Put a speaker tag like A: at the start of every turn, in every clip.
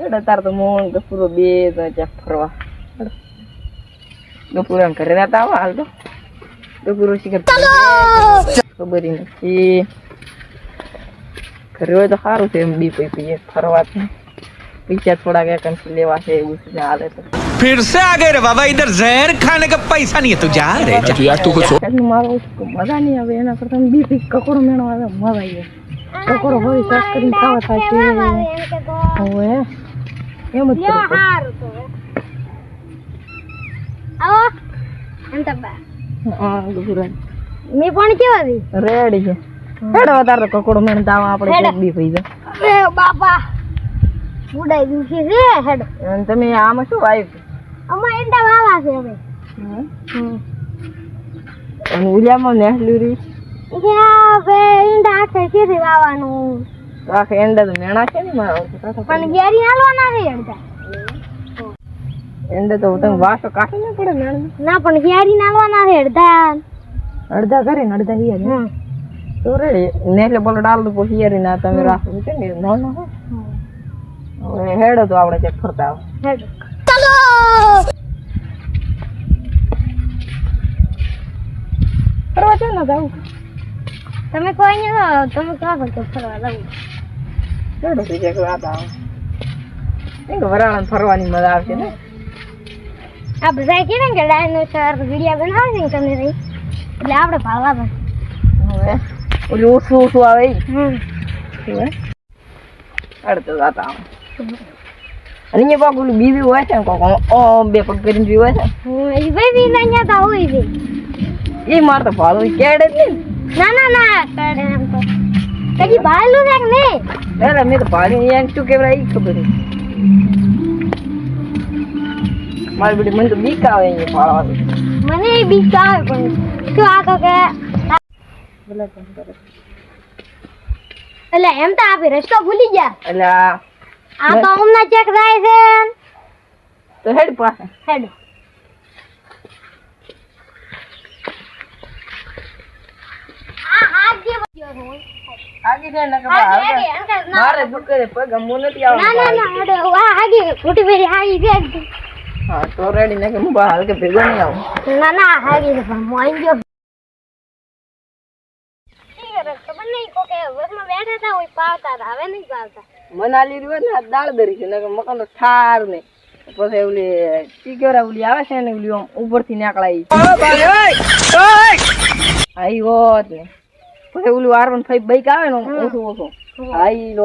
A: હેડ તાર તો મોહન ગફુરો બે તો ત્યાં ફરવા હેડ. ગફુરો એમ ઘરે નતા આવા હાલ તો ગફુરો શીખર ખબર ય નથી ઘરે હોય તો સારું છે એમ બી પી પીએ ફરવા પૈસા થોડાક એકાંશ લેવા છે એવું છે હાલે તો
B: फिर से आ गए रे बाबा इधर जहर खाने का पैसा नहीं है तू जा रे जा
A: આજનું મારું મજા નહીં આવે એના કરતા બી પી કકોડો મેળો આવે મજા આવી જાય કકોડો ભરી સાફ કરીને ખાવા થાય છે હવે એમ જ કરવું તો.
C: આવો. એમ તો બા.
A: હા ગફુરો
C: મે પણ કેવા દી?
A: રેડી છે. હેડો વધારે કકોડો મેળ દાવા આપણે બી પી જાય.
C: અરે બાપા ઉડાઈ દીધું છે હેડ.
A: અને તમે આમાં શું આવ્યું
C: અમાર એંડા વાવા છે હવે.
A: અને ઉલિયામાં નેહલુરી?
C: યા બે ઈંડા આખે કીધી વાવાનું?
A: આખે એંડા તો મેણા છે ને મારા
C: પણ ગેરી હાલવાના છે અડધા.
A: એંડા તો તમે વાસો કાઢી ના પડે મેણ.
C: ના પણ ગેરી હાલવાના છે અડધા.
A: અડધા કરે ને અડધા હિયર.
C: હા
A: તો રે ને એટલે બોલો ડાલ દો હિયર ના તમે રાખો છે ને નો નો હવે હેડો તો આપણે ચેક ફરતા આવો.
C: હેડ. ચાલો!
A: ફરવા જાવ
C: તમે કોઈ નહીં તમે ક્યાં ફરવા જવું.
A: હેડો તો ચેક વાત આવો? ફરવાની મજા આવશે ને?
C: આ બધા કે ને કે ડાયનોસર વિડિયા બનાવે છે ને તમે રહી. એટલે આપણે ભાવવા બસ
A: હવે? ઓલું ઓછું ઓછું આવે
C: હમ.
A: હવે હેડો તો જાતા અને અહીંયા પાક ઓલું બીજું હોય છે ને કોક આમ બે પગ કરીને બી હોય છે
C: એ ભાઈ બી અહીંયા તો હોય છે.
A: એ મારે તો ભાડું કેડે જ નહીં
C: ના ના ના કેડે એમ તો. કદી ભાલું છે કે નહીં
A: અરે મેં તો પાણી એમ શું કેવરા ઈ ખબર મારી બડી મને તો બીક આવે એ પાળવાની
C: મને એ બીક આવે પણ શું આ તો કે એટલે એમ તો આપી રસ્તો ભૂલી ગયા.
A: એટલે આ
C: આ તો હમણાં ચેક થાય છે.
A: તો હેડ પાસે.
C: હેડ આ હાથ જે વધ્યો છે.
A: આગી જાય ને કે
C: હાથ
A: બહાર
C: આગી,
A: જાય.
C: અંકલ, ના.
A: મારે દુખે છે પગ હમું નથી
C: ના ના
A: આવતું
C: ના હેડો આ હાગી ખોટી પેરી હાગી છે
A: હા તો રેડી ને કે હું બહાર કે ભેગો નહીં આવું.
C: ના ના હાગી છે પણ મોઈ ગયો. ખબર નહીં કોકે બસમાં બેઠા હતા હોય પાવતા હવે નહીં પાવતા.
A: મનાલી રહ્યો ને દાળ દરી છે ને કે ઠાર ને. પછી ઓલી ચીકેરા ઓલી આવે છે ને ઓલી આમ ઉપરથી નીકળાય આઈ હોત ને. પછી ઓલું આરવન ફાઈવ બાઈક આવે ને ઓછું ઓછું. આઈ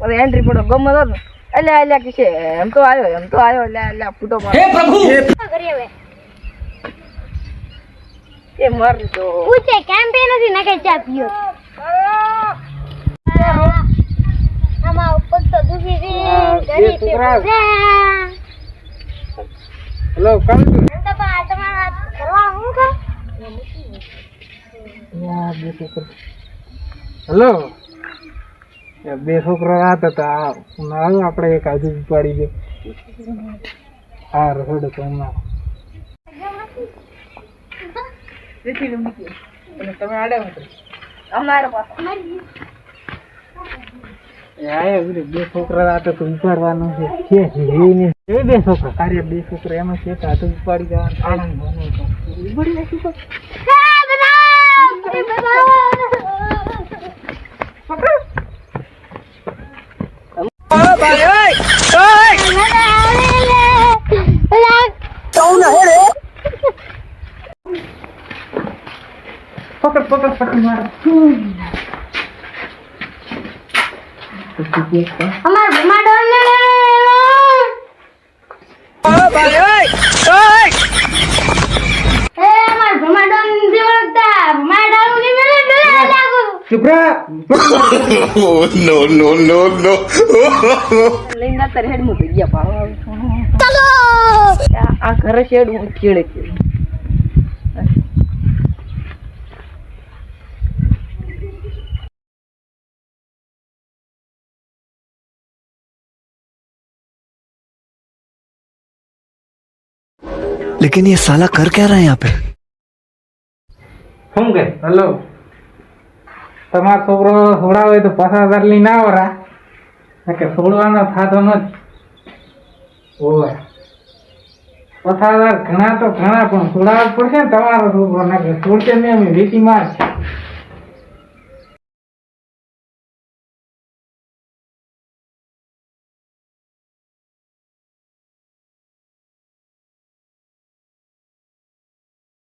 A: પછી એન્ટ્રી પડો ગમે તો એટલે એટલે કે છે એમ તો આવ્યો એમ તો આવ્યો એટલે એટલે ફૂટો પાડો
C: પ્રભુ! કરી હવે?
A: એ મર તો
C: પૂછે કેમ પે નથી નકે ચા પીયો? આમાં ઉપર તો દુખી ગઈ ઘડી પે છે
A: હેલો કામ
C: એમ તો બા તમારા કરવા હું કર
D: હેલો. બે છોકરા હતા. તા આવ્યો આપણે એક આજુ પાડી દે. હા રસોડો તો હમણાં
A: તમે આડે અમારે
D: બે છોકરા રાતે તો ઉપાડવાનું છે. એ બે છોકરા. કાર્ય બે છોકરા એમાં છે તો આ ઉપાડી જવાનું. આનંદ ઉપાડી નાખી તો. પકડ પકડ પકડ મારો.
C: અમાર ભમાડો
B: लेकिन ये साला कर क्या रहे हैं यहाँ पे?
D: हम गए। हेलो। તમારો છોકરો છોડાવે તો પચાસ હજાર ના આવરા કે છોડવાનો થતો નથી ઓય પચાસ ઘણા તો ઘણા, પણ છોડાવવા પડશે ને તમારો છોકરો. ના કે છોડશે નહીં, અમે વીટી મારશે